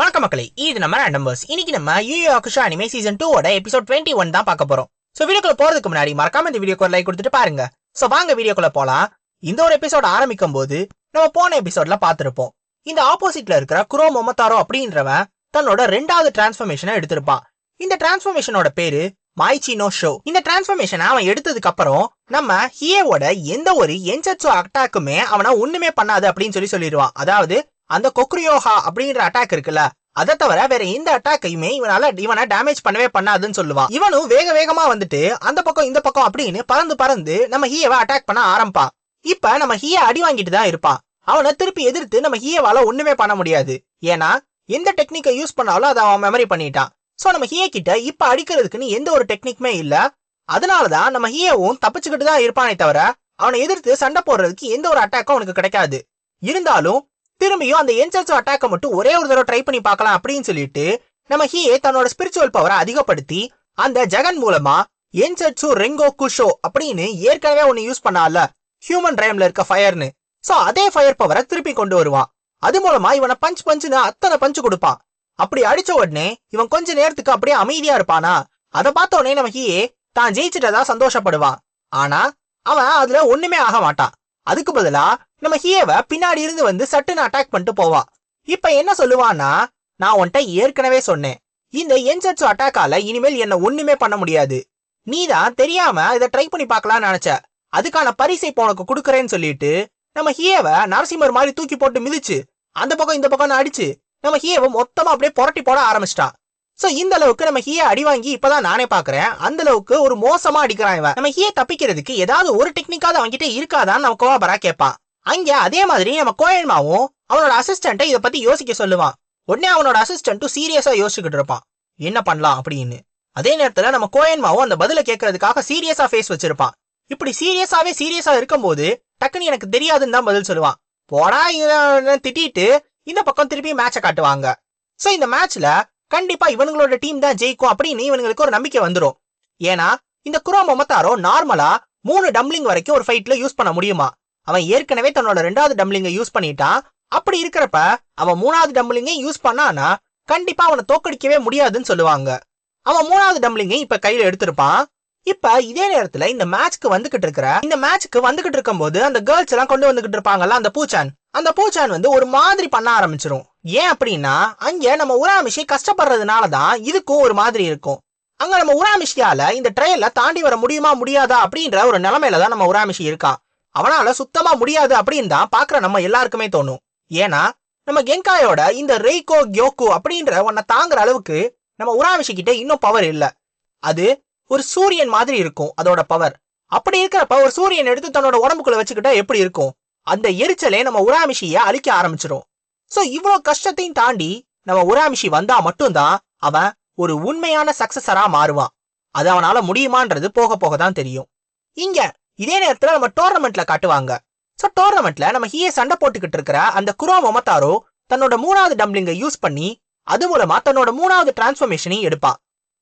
வணக்க மக்களே இது நம்ம நம்பர்ஸ் இன்னைக்கு நம்ம Yu Yu Hakusho anime season டூவோட எபிசோட் டுவெண்ட்டி ஒன் தான் பார்க்க போறோம். சோ வீடியோக்குள்ள போறதுக்கு முன்னாடி மறக்காம இந்த வீடியோக்கு ஒரு லைக் கொடுத்துட்டு பாருங்க. சோ வாங்க வீடியோக்குள்ள போலாம். இந்த ஒரு எபிசோட் ஆரம்பிக்கும் போது நம்ம போன எபிசோட்ல பார்த்திருப்போம். இந்த ஆப்போசிட்ல இருக்கிற குரோ மொமத்தாரோ அப்படின்றவன் தன்னோட ரெண்டாவது டிரான்ஸ்ஃபர்மேஷனை எடுத்திருப்பான். இந்த டிரான்ஸ்ஃபர்மேஷனோட பேரு மாய்ச்சினோ ஷோ இந்த டிரான்ஸ்ஃபர்மேஷனை அவன் எடுத்ததுக்கு அப்புறம் நம்ம ஹியோவோட எந்த ஒரு என்செட்ஸோ அட்டாக்குமே அவனை ஒண்ணுமே பண்ணாது அப்படின்னு சொல்லி சொல்லிடுவான். அதாவது அந்த கொக்ரியோஹா அப்படின்ற அட்டாக் இருக்குல்ல அதை தவிர வேற எந்த அட்டாக்கையுமே இவனால இவனை டேமேஜ் பண்ணவே பண்ணாதுன்னு சொல்லுவான் இவனும் வேக வேகமா வந்துட்டு அந்த பக்கம் இந்த பக்கம் அப்படின்னு பறந்து பறந்து நம்ம ஹீயவை அட்டாக் பண்ண ஆரம்பிப்பான் இப்ப நம்ம ஹீய அடி வாங்கிட்டு தான் இருப்பான் அவனை திருப்பி எதிர்த்து நம்ம ஹீயவால ஒண்ணுமே பண்ண முடியாது. ஏன்னா எந்த டெக்னிக்கை யூஸ் பண்ணாலும் அதை அவன் மெமரி பண்ணிட்டான். சோ நம்ம ஹீய கிட்ட இப்ப அடிக்கிறதுக்குன்னு எந்த ஒரு டெக்னிக்குமே இல்ல. அதனாலதான் நம்ம ஹீயவும் தப்பிச்சுக்கிட்டு தான் இருப்பானே தவிர அவனை எதிர்த்து சண்டை போடுறதுக்கு எந்த ஒரு அட்டாக்கும் அவனுக்கு கிடைக்காது. இருந்தாலும் திரும்பியும் அந்த ஏஞ்சல்ஸ் அட்டாக்கை மட்டும் ஒரே ஒரு தடவை ட்ரை பண்ணி பார்க்கலாம் அப்படின்னு சொல்லிட்டு நம்ம ஹீயே தன்னோட ஸ்பிரிச்சுவல் பவரை அதிகப்படுத்தி அந்த ஜெகன் மூலமா என்சட்சு ரெங்கோ குஷோ அப்படின்னு ஏற்கனவே ஒன்னு யூஸ் பண்ணால ஹியூமன் ரைம்ல இருக்க ஃபயர்னு சோ அதே ஃபயர் பவரை திருப்பி கொண்டு வருவான். அது மூலமா இவனை பஞ்ச் பஞ்சுன்னு அத்தனை பஞ்சு கொடுப்பான். அப்படி அடிச்ச உடனே இவன் கொஞ்ச நேரத்துக்கு அப்படியே அமைதியா இருப்பானா? அதை பார்த்த உடனே நம்ம ஹீயே தான் ஜெயிச்சிட்டதா சந்தோஷப்படுவான். ஆனா அவன் அதுல ஒண்ணுமே ஆக மாட்டான். அதுக்கு பதிலா நம்ம ஹியவை பின்னாடி இருந்து வந்து சட்டுன்னு அட்டாக் பண்ணிட்டு போவா. இப்ப என்ன சொல்லுவான்னா நான் உன்கிட்ட ஏற்கனவே சொன்னேன். இந்த என்செட்ஸ் அட்டாக்கால இனிமேல் என்ன ஒண்ணுமே பண்ண முடியாது. நீதான் தெரியாம இதை ட்ரை பண்ணி பார்க்கலாம்னு நினைச்ச. அதுக்கான பரிசை இப்போ உனக்கு கொடுக்கறேன்னு சொல்லிட்டு நம்ம ஹியவை நரசிம்மர் மாதிரி தூக்கி போட்டு மிதிச்சு அந்த பக்கம் இந்த பக்கம் அடிச்சு நம்ம ஹியவை மொத்தமா அப்படியே புரட்டி போட ஆரம்பிச்சிட்டான் சோ இந்த அளவுக்கு நம்ம ஹிய அடி வாங்கி இப்பதான் நானே பாக்குறேன். அந்த அளவுக்கு ஒரு மோசமா அடிக்கிறான் இவன். நம்ம ஹிய தப்பிக்கிறதுக்கு ஏதாவது ஒரு டெக்னிக்காவது அவன்கிட்ட இருக்காதான்னு நம்ம கோவாபரா கேட்பான். அங்க அதே மாதிரி நம்ம கோயன்மாவும் அவனோட அசிஸ்டண்ட்டை இதை பத்தி யோசிக்க சொல்லுவான். உடனே அவனோட அசிஸ்டண்ட்டும் சீரியஸா யோசிச்சுக்கிட்டு இருப்பான். என்ன பண்ணலாம் அப்படின்னு. அதே நேரத்துல நம்ம கோயன்மாவும் அந்த பதில கேட்கறதுக்காக சீரியஸா ஃபேஸ் வச்சிருப்பான். இப்படி சீரியஸாவே சீரியஸா இருக்கும்போது டக்குன்னு எனக்கு தெரியாதுன்னு தான் பதில் சொல்லுவான். போடா திட்டிட்டு இந்த பக்கம் திருப்பி மேட்சை காட்டுவாங்க. சோ இந்த மேட்ச்ல கண்டிப்பா இவனுங்களோட டீம் தான் ஜெயிக்கும் அப்படின்னு இவனுங்களுக்கு ஒரு நம்பிக்கை வந்துரும். ஏன்னா இந்த குரோ மொமத்தாரோ நார்மலா மூணு டம்ளிங் வரைக்கும் ஒரு ஃபைட்ல யூஸ் பண்ண முடியுமா? அவன் ஏற்கனவே தன்னோட ரெண்டாவது டம்ளிங்கை யூஸ் பண்ணிட்டான். அப்படி இருக்கிறப்ப அவன் மூணாவது டம்ளிங்கை யூஸ் பண்ணானா கண்டிப்பா அவனை தோக்கடிக்கவே முடியாதுன்னு சொல்லுவாங்க. அவன் மூணாவது டம்ளிங்கை இப்ப கையில எடுத்திருப்பான். இப்ப இதே நேரத்துல இந்த மேட்ச்க்கு வந்துகிட்டு இருக்கிற இந்த மேட்ச்க்கு வந்துகிட்டு இருக்கும்போது அந்த கேர்ள்ஸ் எல்லாம் கொண்டு வந்துகிட்டு இருப்பாங்கல்ல அந்த பூச்சான். அந்த பூச்சான் வந்து ஒரு மாதிரி பண்ண ஆரம்பிச்சிரும். ஏன் அப்படின்னா அங்க நம்ம உராமிஷி கஷ்டப்படுறதுனால தான் இதுக்கும் ஒரு மாதிரி இருக்கும். அங்க நம்ம உராமிஷியால இந்த ட்ரையல்ல தாண்டி வர முடியுமா முடியாதா அப்படின்ற ஒரு நிலைமையில தான் நம்ம உராமிஷி இருக்கான் அவனால சுத்தமா முடியாது அப்படின்னு தான் பாக்குற நம்ம எல்லாருக்குமே தோணும். ஏன்னா நம்ம கெங்காயோட இந்த ரெய்கோ கியோக்கு அப்படின்ற ஒன்ன தாங்குற அளவுக்கு நம்ம உராமிஷி கிட்ட இன்னும் பவர் இல்ல. அது ஒரு சூரியன் மாதிரி இருக்கும் அதோட பவர் அப்படி இருக்கிறப்ப ஒரு சூரியன் எடுத்து தன்னோட உடம்புக்குள்ள வச்சுக்கிட்டா எப்படி இருக்கும்? அந்த எரிச்சலே நம்ம உராமிஷிய அழிக்க ஆரம்பிச்சிரும். சோ இவ்வளவு கஷ்டத்தையும் தாண்டி நம்ம உராமிஷி வந்தா மட்டும்தான் அவன் ஒரு உண்மையான சக்சஸரா மாறுவான். அது அவனால முடியுமான்றது போக போக தான் தெரியும். இங்க இதே நேரத்துல நம்ம டோர்னமெண்ட்ல காட்டுவாங்க. சோ டோர்னமெண்ட்ல நம்ம ஹீயே சண்டை போட்டுக்கிட்டு இருக்கிற அந்த குரோ மொமத்தாரோ தன்னோட மூணாவது டம்ளிங்கை யூஸ் பண்ணி அது மூலமா தன்னோட மூணாவது டிரான்ஸ்ஃபர்மேஷனையும் எடுப்பான்.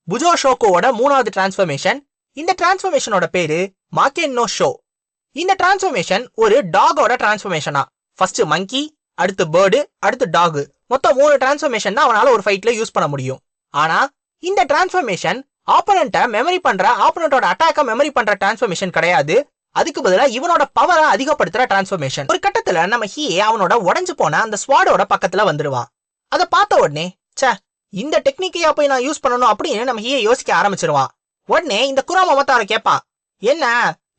புஜோ ஷோக்கோவோட மூணாவது டிரான்ஸ்ஃபர்மேஷன் இந்த டிரான்ஸ்ஃபர்மேஷனோட பேரு மாக்கென்னோ ஷோ இந்த டிரான்ஸ்ஃபர்மேஷன் ஒரு டாகோட டிரான்ஸ்ஃபர்மேஷனா ஃபர்ஸ்ட் மங்கி அடுத்து பேர்டு அடுத்து டாகு மொத்தம் மூணு டிரான்ஸ்ஃபர்மேஷன் தான் அவனால ஒரு ஃபைட்ல யூஸ் பண்ண முடியும். ஆனா இந்த டிரான்ஸ்ஃபர்மேஷன் ஆப்பனண்ட்டை மெமரி பண்ற ஆப்பனண்டோட அட்டாக்கை மெமரி பண்ற டிரான்ஸ்ஃபர்மேஷன் கிடையாது. அதுக்கு பதிலா இவனோட பவரை அதிகப்படுத்துற டிரான்ஸ்ஃபர்மேஷன் ஒரு கட்டத்துல நம்ம ஹீயே அவனோட உடஞ்சு போன அந்த ஸ்வாடோட பக்கத்துல வந்துருவான் அதை பார்த்த உடனே ச்சே இந்த டெக்னிக்கையா போய் நான் யூஸ் பண்ணணும் அப்படின்னு நம்ம ஹீயை யோசிக்க ஆரம்பிச்சிருவான் உடனே இந்த குராம் அவதார கேட்பான் என்ன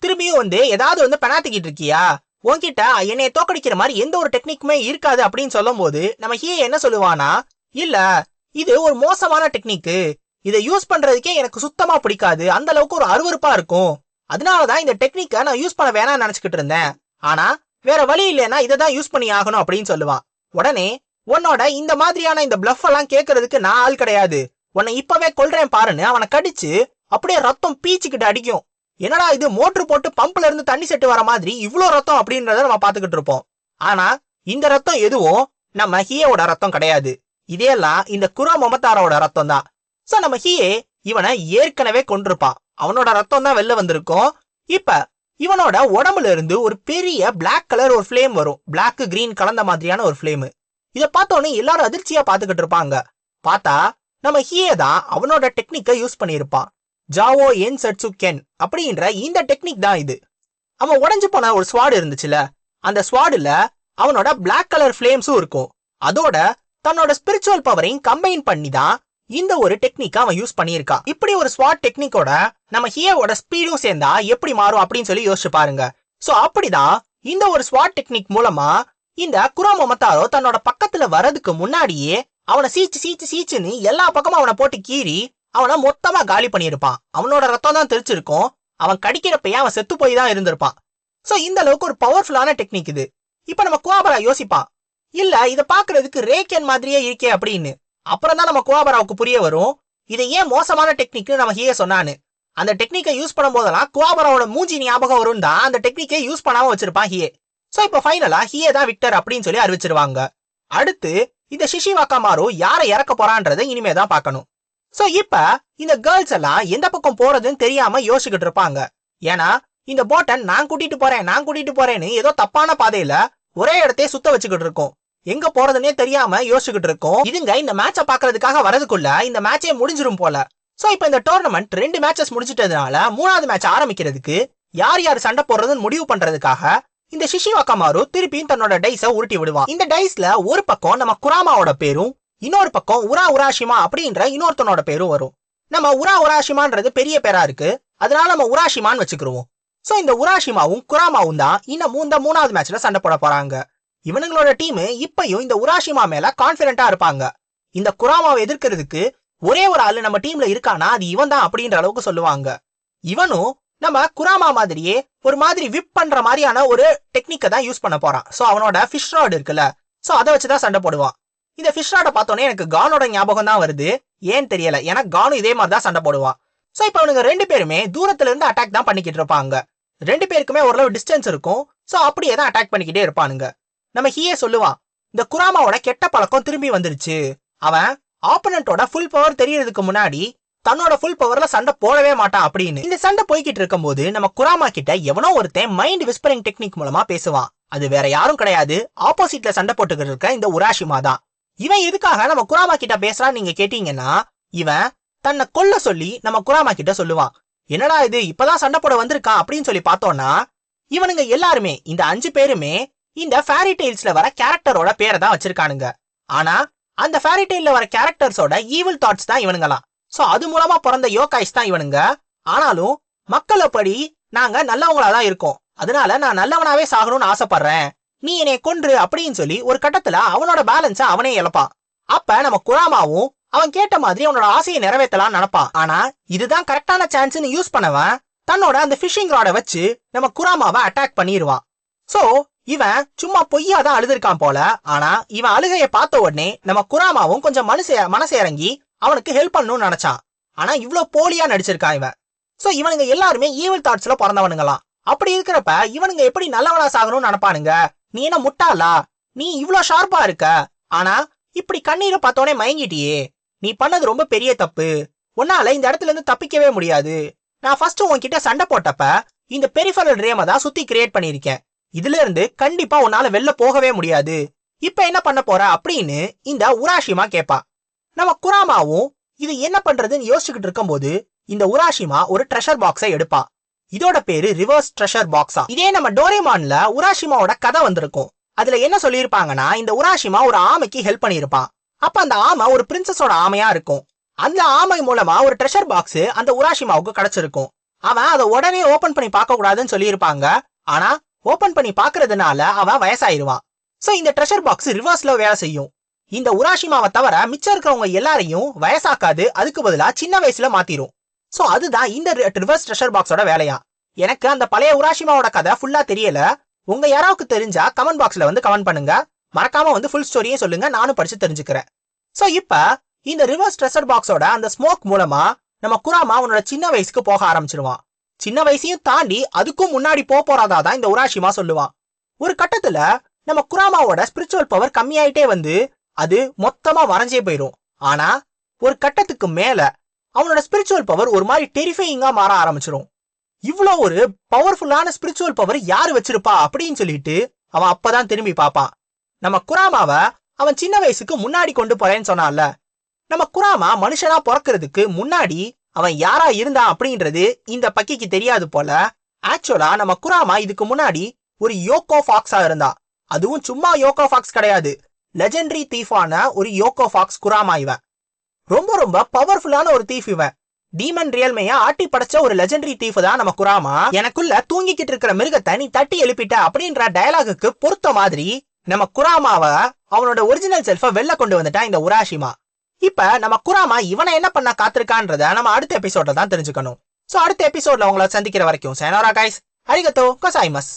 திரும்பியும் வந்து ஏதாவது வந்து பெனாத்திக்கிட்டு இருக்கியா? உன்கிட்ட என்னைய தோக்கடிக்கிற மாதிரி எந்த ஒரு டெக்னிக்குமே இருக்காது அப்படின்னு சொல்லும் போது நம்ம ஹீயை என்ன சொல்லுவானா இல்ல இது ஒரு மோசமான டெக்னிக்கு இதை யூஸ் பண்றதுக்கே எனக்கு சுத்தமா பிடிக்காது. அந்த அளவுக்கு ஒரு அருவறுப்பா இருக்கும். அதனாலதான் இந்த டெக்னிக்கை நான் யூஸ் பண்ண வேணாம்னு நினைச்சுக்கிட்டு இருந்தேன். ஆனா வேற வழி இல்லைன்னா இதை தான் யூஸ் பண்ணி ஆகணும் அப்படின்னு சொல்லுவான் உடனே உன்னோட இந்த மாதிரியான இந்த பிளஃப் எல்லாம் கேட்கறதுக்கு நான் ஆள் கிடையாது. உன்னை இப்பவே கொல்றேன் பாருன்னு அவனை கடிச்சு அப்படியே ரத்தம் பீச்சுக்கிட்டு அடிக்கும். என்னடா இது மோட்ரு போட்டு பம்ப்ல இருந்து தண்ணி செட்டு வர மாதிரி இவ்வளோ ரத்தம் அப்படின்றத நம்ம பாத்துக்கிட்டு இருப்போம். ஆனா இந்த ரத்தம் எதுவும் நம்ம ஹியோட ரத்தம் கிடையாது. இதெல்லாம் இந்த குரோ மமத்தாரோட ரத்தம் தான். சோ நம்ம ஹியே இவனை ஏற்கனவே கொண்டிருப்பான் அவனோட ரத்தம் தான் வெளில வந்திருக்கும். இப்ப இவனோட உடம்புல இருந்து ஒரு பெரிய பிளாக் கலர் ஒரு ஃப்ளேம் வரும். பிளாக் கிரீன் கலந்த மாதிரியான ஒரு ஃப்ளேம் இத பார்த்தோன்னே எல்லாரும் அதிர்ச்சியா பாத்துக்கிட்டு இருப்பாங்க. பார்த்தா நம்ம ஹியே தான் அவனோட டெக்னிக்கை யூஸ் பண்ணியிருப்பான் ஜாவோ என் சட்சு கென் அப்படின்ற இந்த டெக்னிக் தான் இது. அவன் உடஞ்சு போன ஒரு ஸ்வாடு இருந்துச்சுல. அந்த ஸ்வாடுல அவனோட பிளாக் கலர் ஃபிளேம்ஸும் இருக்கும். அதோட தன்னோட ஸ்பிரிச்சுவல் பவரையும் கம்பைன் பண்ணி தான் இந்த ஒரு டெக்னிக் அவன் யூஸ் பண்ணியிருக்கான். இப்படி ஒரு ஸ்வாட் டெக்னிக்கோட நம்ம ஹியோட ஸ்பீடும் சேர்ந்தா எப்படி மாறும் அப்படின்னு சொல்லி யோசிச்சு பாருங்க. சோ அப்படிதான் இந்த ஒரு ஸ்வாட் டெக்னிக் மூலமா இந்த குரோமோ மத்தாரோ தன்னோட பக்கத்துல வரதுக்கு முன்னாடியே அவனை சீச்சு சீச்சு சீச்சுன்னு எல்லா பக்கமும் அவனை போட்டு கீறி அவனை மொத்தமா காலி பண்ணியிருப்பான். அவனோட ரத்தம் தான் தெரிச்சிருக்கும் அவன் கடிக்கிறப்பயே அவன் செத்து போய் தான் இருந்திருப்பான். சோ இந்த அளவுக்கு ஒரு பவர்ஃபுல்லான டெக்னிக் இது. இப்ப நம்ம குவாபரா யோசிப்பான். இல்ல இத பாக்குறதுக்கு ரேக்கன் மாதிரியே இருக்கே அப்படின்னு. அப்புறம் தான் நம்ம குவாபராவுக்கு புரிய வரும். இது ஏன் மோசமான டெக்னிக்னு நம்ம ஹியே சொன்னான்னு அந்த டெக்னிக்கை யூஸ் பண்ணும் போதெல்லாம் குவாபராவோட மூஞ்சி ஞாபகம் வரும் தான் அந்த டெக்னிக்கை யூஸ் பண்ணாம வச்சிருப்பான் ஹியே சோ இப்போ ஃபைனலா ஹியே தான் விக்டர் அப்படின்னு சொல்லி அறிவிச்சிருவாங்க. அடுத்து இந்த சிஷி வாக்காமாரு யாரை இறக்க போறான்றதை இனிமே தான் பார்க்கணும். சோ இப்ப இந்த கேர்ள்ஸ் எல்லாம் எந்த பக்கம் போறதுன்னு தெரியாம யோசிச்சுக்கிட்டு இருப்பாங்க. ஏன்னா இந்த போட்டை நான் கூட்டிட்டு போறேன் நான் கூட்டிட்டு போறேன்னு ஏதோ தப்பான பாதையில ஒரே இடத்தையே சுத்த வச்சுக்கிட்டு இருக்கோம். எங்க போறதுன்னே தெரியாம யோசிச்சுக்கிட்டு இருக்கோம். இதுங்க இந்த மேட்ச பாக்குறதுக்காக வரதுக்குள்ள இந்த மேட்சே முடிஞ்சிரும் போல. சோ இப்ப இந்த டோர்னமெண்ட் ரெண்டு மேட்சஸ் முடிச்சிட்டதுனால மூணாவது மேட்ச் ஆரம்பிக்கிறதுக்கு யார் யார் சண்டை போடுறதுன்னு முடிவு பண்றதுக்காக இந்த சிஷி வாக்காமாரு திருப்பியும் தன்னோட டைஸ உருட்டி விடுவான். இந்த டைஸ்ல ஒரு பக்கம் நம்ம குராமாவோட பேரும் இன்னொரு பக்கம் உரா உராஷிமா அப்படின்ற இன்னொருத்தனோட பேரும் வரும். நம்ம உரா உராஷிமான்றது பெரிய பேரா இருக்கு. அதனால நம்ம உராஷிமான்னு வச்சுக்கிருவோம். சோ இந்த உராஷிமாவும் குராமாவும் தான் இன்னமும் இந்த மூணாவது மேட்ச்ல சண்டை போட போறாங்க. இவனுங்களோட டீம் இப்பயும் இந்த உராஷிமா மேல கான்பிடண்டா இருப்பாங்க. இந்த குராமாவை எதிர்க்கிறதுக்கு ஒரே ஒரு ஆளு நம்ம டீம்ல இருக்கானா அது இவன் தான் அப்படின்ற அளவுக்கு சொல்லுவாங்க. இவனும் நம்ம குராமா மாதிரியே ஒரு மாதிரி விப் பண்ற மாதிரியான ஒரு டெக்னிக்கை தான் யூஸ் பண்ண போறான். சோ அவனோட ஃபிஷ் ராட் இருக்குல்ல சோ அதை வச்சுதான் சண்டை போடுவான். இந்த ஃபிஷ் ராட பார்த்தோன்னே எனக்கு கானோட ஞாபகம் தான் வருது. ஏன்னு தெரியல ஏன்னா கானும் இதே மாதிரி தான் சண்டை போடுவான். சோ இப்போ அவனுங்க ரெண்டு பேருமே தூரத்துல இருந்து அட்டாக் தான் பண்ணிக்கிட்டு இருப்பாங்க. ரெண்டு பேருக்குமே ஓரளவு டிஸ்டன்ஸ் இருக்கும். சோ அப்படியே தான் அட்டாக் பண்ணிக்கிட்டே இருப்பானுங்க. நம்ம ஹீயே சொல்லுவான் இந்த குராமாவோட கெட்ட பழக்கம் திரும்பி வந்துருச்சு. அவன் ஆப்பனண்டோட ஃபுல் பவர் தெரியறதுக்கு முன்னாடி தன்னோட ஃபுல் பவர்ல சண்டை போடவே மாட்டான் அப்படின்னு. இந்த சண்டை போய்கிட்டு இருக்கும்போது நம்ம குராமா கிட்ட எவனோ ஒருத்தன் மைண்ட் விஸ்பரிங் டெக்னிக் மூலமா பேசுவான். அது வேற யாரும் கிடையாது. ஆப்போசிட்ல சண்டை போட்டுக்கிட்டு இருக்க இந்த உராஷிமா தான். இவன் எதுக்காக நம்ம குராமா கிட்ட பேசுறான்னு நீங்க கேட்டீங்கன்னா இவன் தன்னை கொல்ல சொல்லி நம்ம குராமா கிட்ட சொல்லுவான். என்னடா இது இப்பதான் சண்டை போட வந்திருக்கான் அப்படின்னு சொல்லி பார்த்தோம்னா இவனுங்க எல்லாருமே இந்த அஞ்சு பேருமே இந்த ஃபேரி டெய்ல்ஸ்ல வர கேரக்டரோட பேரை தான் வச்சிருக்கானுங்க. ஆனா அந்த ஃபேரி டெய்ல வர கேரக்டர்ஸோட ஈவில் தாட்ஸ் தான் இவனுங்களாம். சோ அது மூலமா பிறந்த யோகாய்ஸ் தான் இவனுங்க. ஆனாலும் மக்கள் அப்படி நாங்க நல்லவங்களா தான் இருக்கோம். அதனால நான் நல்லவனாவே சாகணும்னு ஆசைப்படுறேன். நீ என்னை கொன்று அப்படின்னு சொல்லி ஒரு கட்டத்துல அவனோட பேலன்ஸ அவனே இழப்பான். அப்ப நம்ம குராமாவும் அவன் கேட்ட மாதிரி அவனோட ஆசையை நிறைவேற்றலாம்னு நினைப்பான். ஆனா இதுதான் கரெக்டான சான்ஸ்னு யூஸ் பண்ணவன் தன்னோட அந்த ஃபிஷிங் ராடை வச்சு நம்ம குராமாவை அட்டாக் பண்ணிடுவான் சோ இவன் சும்மா பொய்யா தான் அழுதுருக்கான் போல. ஆனா இவன் அழுகைய பார்த்த உடனே நம்ம குராமாவும் கொஞ்சம் மனசு மனசு இறங்கி அவனுக்கு ஹெல்ப் பண்ணணும்னு நினைச்சான். ஆனா இவ்ளோ போலியா நடிச்சிருக்கான் இவன். சோ இவனுங்க எல்லாருமே ஈவில் தாட்ஸ்ல பிறந்தவனுங்களாம். அப்படி இருக்கிறப்ப இவனுங்க எப்படி நல்லவனா சாகணும்னு நினைப்பானுங்க? நீ என்ன முட்டாளா? நீ இவ்ளோ ஷார்ப்பா இருக்க. ஆனா இப்படி கண்ணீரை பார்த்தோன்னே மயங்கிட்டியே. நீ பண்ணது ரொம்ப பெரிய தப்பு. உன்னால இந்த இடத்துல இருந்து தப்பிக்கவே முடியாது. நான் ஃபர்ஸ்ட் உன்கிட்ட சண்டை போட்டப்ப இந்த பெரிஃபரல் ரேம தான் சுத்தி கிரியேட் பண்ணிருக்கேன் இதுல இருந்து கண்டிப்பா உன்னால வெளில போகவே முடியாது. இப்ப என்ன பண்ண போற அப்படின்னு இந்த உராஷிமா கேப்பா. நம்ம குராமாவும் இது என்ன பண்றதுன்னு யோசிச்சுக்கிட்டு இருக்கும்போது இந்த உராஷிமா ஒரு ட்ரெஷர் பாக்ஸை எடுப்பா. இதோட பேரு ரிவர்ஸ் ட்ரெஷர் பாக்ஸா இதே நம்ம டோரேமான்ல உராஷிமாவோட கதை வந்திருக்கும். அதுல என்ன சொல்லியிருப்பாங்கன்னா இந்த உராஷிமா ஒரு ஆமைக்கு ஹெல்ப் பண்ணியிருப்பான் அப்ப அந்த ஆமை ஒரு பிரின்சஸோட ஆமையா இருக்கும். அந்த ஆமை மூலமா ஒரு ட்ரெஷர் பாக்ஸ் அந்த உராஷிமாவுக்கு கிடைச்சிருக்கும். அவன் அதை உடனே ஓபன் பண்ணி பார்க்க கூடாதுன்னு சொல்லியிருப்பாங்க. ஆனா ஓபன் பண்ணி பாக்குறதுனால அவன் வயசாயிருவான் சோ இந்த ட்ரெஷர் பாக்ஸ் ரிவர்ஸ்ல வேலை செய்யும். இந்த உராஷிமாவை தவிர மிச்சம் இருக்கிறவங்க எல்லாரையும் வயசாக்காது அதுக்கு பதிலா சின்ன வயசுல மாத்திரும். சோ அதுதான் இந்த ரிவர்ஸ் ட்ரெஷர் பாக்ஸோட வேலையா? எனக்கு அந்த பழைய உராஷிமாவோட கதை ஃபுல்லா தெரியல. உங்க யாராவுக்கு தெரிஞ்சா கமெண்ட் பாக்ஸ்ல வந்து கமெண்ட் பண்ணுங்க. மறக்காம வந்து ஃபுல் ஸ்டோரியும் சொல்லுங்க. நானும் படிச்சு தெரிஞ்சுக்கிறேன். சோ இப்ப இந்த ரிவர்ஸ் ட்ரெஷர் பாக்ஸோட அந்த ஸ்மோக் மூலமா நம்ம குராமா அவனோட சின்ன வயசுக்கு போக ஆரம்பிச்சிருவான். சின்ன வயசையும் தாண்டி அதுக்கும் முன்னாடி போக போறாதா தான் இந்த உராஷிமா சொல்லுவான் ஒரு கட்டத்துல நம்ம குராமாவோட ஸ்பிரிச்சுவல் பவர் கம்மியாயிட்டே வந்து அது மொத்தமா வரைஞ்சே போயிரும். ஆனா ஒரு கட்டத்துக்கு மேல அவனோட ஸ்பிரிச்சுவல் பவர் ஒரு மாதிரி டெரிஃபையிங்கா மாற ஆரம்பிச்சிரும். இவ்ளோ ஒரு பவர்ஃபுல்லான ஸ்பிரிச்சுவல் பவர் யாரு வச்சிருப்பா அப்படின்னு சொல்லிட்டு அவன் அப்பதான் திரும்பி பார்ப்பான் நம்ம குராமாவ அவன் சின்ன வயசுக்கு முன்னாடி கொண்டு போறேன்னு சொன்னான்ல. நம்ம குராமா மனுஷனா பிறக்கிறதுக்கு முன்னாடி அவன் யாரா இருந்தான் அப்படின்றது இந்த பக்கிக்கு தெரியாது போல. ஆக்சுவலா நம்ம குராமா இதுக்கு முன்னாடி ஒரு யோகோ ஃபாக்ஸா இருந்தா. அதுவும் சும்மா யோகோ ஃபாக்ஸ் கிடையாது. லெஜெண்டரி தீஃபான ஒரு யோகோ ஃபாக்ஸ் குராமா இவன். ரொம்ப ரொம்ப பவர்ஃபுல்லான ஒரு தீஃப் இவன். டீமன் ரியல்மையா ஆட்டி படைச்ச ஒரு லெஜெண்டரி தீஃப் தான் நம்ம குராமா எனக்குள்ள தூங்கிக்கிட்டு இருக்கிற மிருகத்தை நீ தட்டி எழுப்பிட்ட அப்படின்ற டயலாகுக்கு பொருத்த மாதிரி நம்ம குராமாவை அவனோட ஒரிஜினல் செல்ஃப வெளில கொண்டு வந்துட்டான் இந்த உராஷிமா இப்ப நம்ம குராமா இவனை என்ன பண்ண காத்திருக்கான்றத நம்ம அடுத்த எபிசோட்ல தான் தெரிஞ்சுக்கணும். சோ அடுத்த எபிசோட்ல உங்களை சந்திக்கிற வரைக்கும் சேனோரா கைஸ் அரிகத்தோ கொசாய்மஸ்